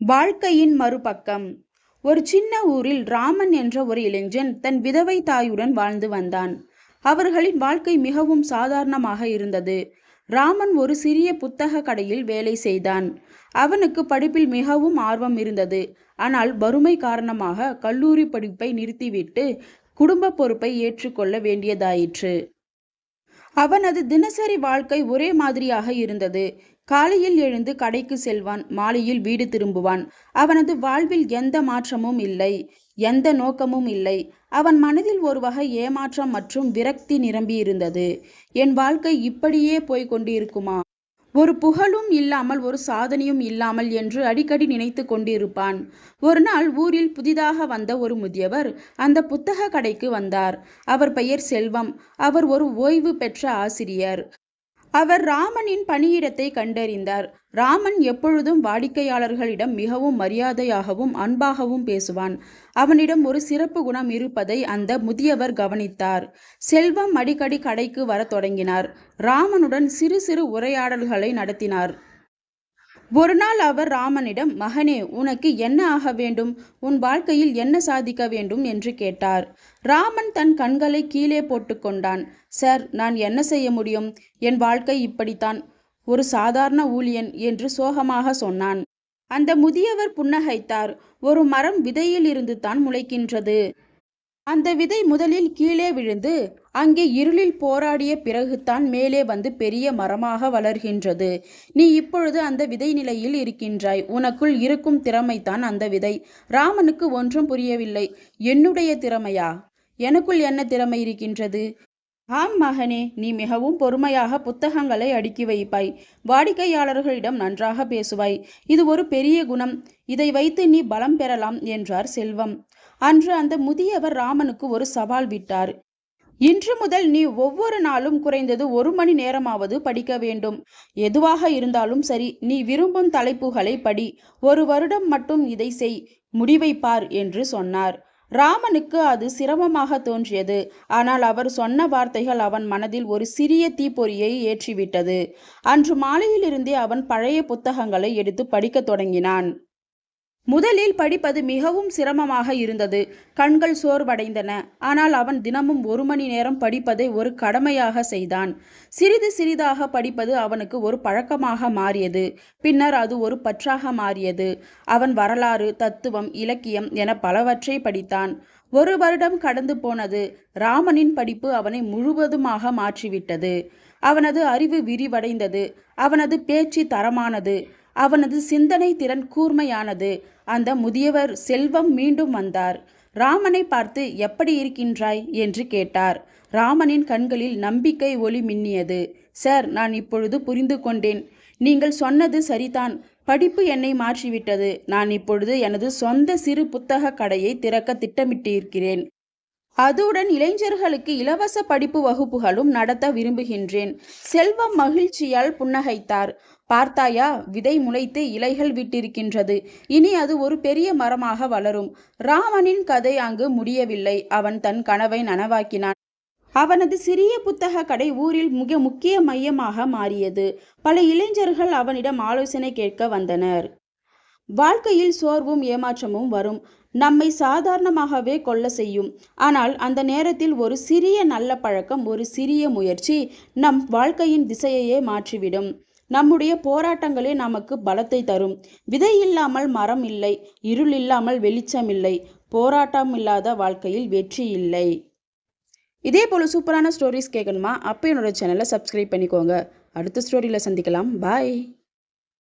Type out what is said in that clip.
வாழ்க்கையின் மறுபக்கம். ஒரு சின்ன ஊரில் ராமன் என்ற ஒரு இளைஞன் தன் விதவை தாயுடன் வாழ்ந்து வந்தான். அவர்களின் வாழ்க்கை மிகவும் சாதாரணமாக இருந்தது. ராமன் ஒரு சிறிய புத்தக கடையில் வேலை செய்தான். அவனுக்கு படிப்பில் மிகவும் ஆர்வம் இருந்தது. ஆனால் வறுமை காரணமாக கல்லூரி படிப்பை நிறுத்திவிட்டு குடும்ப பொறுப்பை ஏற்றுக்கொள்ள வேண்டியதாயிற்று. அவனது தினசரி வாழ்க்கை ஒரே மாதிரியாக இருந்தது. காலையில் எழுந்து கடைக்கு செல்வான் மாலையில் வீடு திரும்புவான். அவனது வாழ்வில் எந்த மாற்றமும் இல்லை எந்த நோக்கமும் இல்லை. அவன் மனதில் ஒரு வகை ஏமாற்றம் மற்றும் விரக்தி நிரம்பியிருந்தது என் வாழ்க்கை இப்படியே போய்க் கொண்டிருக்குமா? ஒரு புகழும் இல்லாமல் ஒரு சாதனையும் இல்லாமல் என்று அடிக்கடி நினைத்து கொண்டிருப்பான். ஒரு நாள் ஊரில் புதிதாக வந்த ஒரு முதியவர் அந்த புத்தக கடைக்கு வந்தார். அவர் பெயர் செல்வம். அவர் ஒரு ஓய்வு பெற்ற ஆசிரியர். அவர் ராமனின் பணியிடத்தை கண்டறிந்தார். ராமன் எப்பொழுதும் வாடிக்கையாளர்களிடம் மிகவும் மரியாதையாகவும் அன்பாகவும் பேசுவான். அவனிடம் ஒரு சிறப்பு குணம் இருப்பதை அந்த முதியவர் கவனித்தார். செல்வம் அடிக்கடி கடைக்கு வரத் தொடங்கினார். ராமனுடன் சிறு சிறு உரையாடல்களை நடத்தினார். ஒரு நாள் அவர் ராமனிடம் மகனே உனக்கு என்ன ஆக வேண்டும்? உன் வாழ்க்கையில் என்ன சாதிக்க வேண்டும்? என்று கேட்டார். ராமன் தன் கண்களை கீழே போட்டுக்கொண்டான் சார் நான் என்ன செய்ய முடியும்? என் வாழ்க்கை இப்படித்தான். ஒரு சாதாரண ஊழியன் என்று சோகமாக சொன்னான். அந்த முதியவர் புன்னகைத்தார். ஒரு மரம் விதையில் இருந்து தான் முளைக்கின்றது. அந்த விதை முதலில் கீழே விழுந்து அங்கே இருளில் போராடிய பிறகுதான் மேலே வந்து பெரிய மரமாக வளர்கின்றது. நீ இப்பொழுது அந்த விதை நிலையில் இருக்கின்றாய். உனக்குள் இருக்கும் திறமைதான் அந்த விதை. ராமனுக்கு ஒன்றும் புரியவில்லை. என்னுடைய திறமையா? எனக்குள் என்ன திறமை இருக்கின்றது? ஆம் மகனே நீ மிகவும் பொறுமையாக புத்தகங்களை அடுக்கி வைப்பாய். வாடிக்கையாளர்களிடம் நன்றாக பேசுவாய். இது ஒரு பெரிய குணம். இதை வைத்து நீ பலம் பெறலாம் என்றார் செல்வம். அன்று அந்த முதியவர் ராமனுக்கு ஒரு சவால் விட்டார். இன்று முதல் நீ ஒவ்வொரு நாளும் குறைந்தது ஒரு மணி நேரமாவது படிக்க வேண்டும். எதுவாக இருந்தாலும் சரி நீ விரும்பும் தலைப்புகளை படி. ஒரு வருடம் மட்டும் இதை செய் முடிவை பார் என்று சொன்னார். ராமனுக்கு அது சிரமமாக தோன்றியது. ஆனால் அவர் சொன்ன வார்த்தைகள் அவன் மனதில் ஒரு சிறிய தீப்பொறியை ஏற்றிவிட்டது. அன்று மாலையிலிருந்தே அவன் பழைய புத்தகங்களை எடுத்து படிக்கத் தொடங்கினான். முதலில் படிப்பது மிகவும் சிரமமாக இருந்தது. கண்கள் சோர்வடைந்தன. ஆனால் அவன் தினமும் ஒரு மணி நேரம் படிப்பதை ஒரு கடமையாக செய்தான். சிறிது சிறிதாக படிப்பது அவனுக்கு ஒரு பழக்கமாக மாறியது. பின்னர் அது ஒரு பற்றாக மாறியது. அவன் வரலாறு தத்துவம் இலக்கியம் என பலவற்றை படித்தான். ஒரு வருடம் கடந்து போனது. ராமனின் படிப்பு அவனை முழுவதுமாக மாற்றிவிட்டது. அவனது அறிவு விரிவடைந்தது. அவனது பேச்சு தரமானது. அவனது சிந்தனை திறன் கூர்மையானது. அந்த முதியவர் செல்வம் மீண்டும் வந்தார். ராமனை பார்த்து எப்படி இருக்கின்றாய்? என்று கேட்டார். ராமனின் கண்களில் நம்பிக்கை ஒளி மின்னியது. சார் நான் இப்பொழுது புரிந்து கொண்டேன். நீங்கள் சொன்னது சரிதான். படிப்பு என்னை மாற்றிவிட்டது. நான் இப்பொழுது எனது சொந்த சிறு புத்தக கடையை திறக்க திட்டமிட்டிருக்கிறேன். அதுடன் இளைஞர்களுக்கு இலவச படிப்பு வகுப்புகளும் நடத்த விரும்புகின்றேன். செல்வம் மகிழ்ச்சியால் புன்னகைத்தார். பார்த்தாயா விதை முளைத்து இலைகள் விட்டிருக்கின்றது. இனி அது ஒரு பெரிய மரமாக வளரும். ராமனின் கதை அங்கு முடியவில்லை. அவன் தன் கனவை நனவாக்கினான். அவனது சிறிய புத்தக கடை ஊரில் மிக முக்கிய மையமாக மாறியது. பல இளைஞர்கள் அவனிடம் ஆலோசனை கேட்க வந்தனர். வாழ்க்கையில் சோர்வும் ஏமாற்றமும் வரும். நம்மை சாதாரணமாகவே கொள்ள செய்யும். ஆனால் அந்த நேரத்தில் ஒரு சிறிய நல்ல பழக்கம் ஒரு சிறிய முயற்சி நம் வாழ்க்கையின் திசையையே மாற்றிவிடும். நம்முடைய போராட்டங்களே நமக்கு பலத்தை தரும். விதை இல்லாமல் மரம் இல்லை இருள் இல்லாமல் வெளிச்சம் இல்லை போராட்டம் இல்லாத வாழ்க்கையில் வெற்றி இல்லை. இதே போல் சூப்பரான ஸ்டோரிஸ் கேட்கணுமா? அப்போ என்னோட சேனலை சப்ஸ்கிரைப் பண்ணிக்கோங்க. அடுத்த ஸ்டோரியில் சந்திக்கலாம். பாய்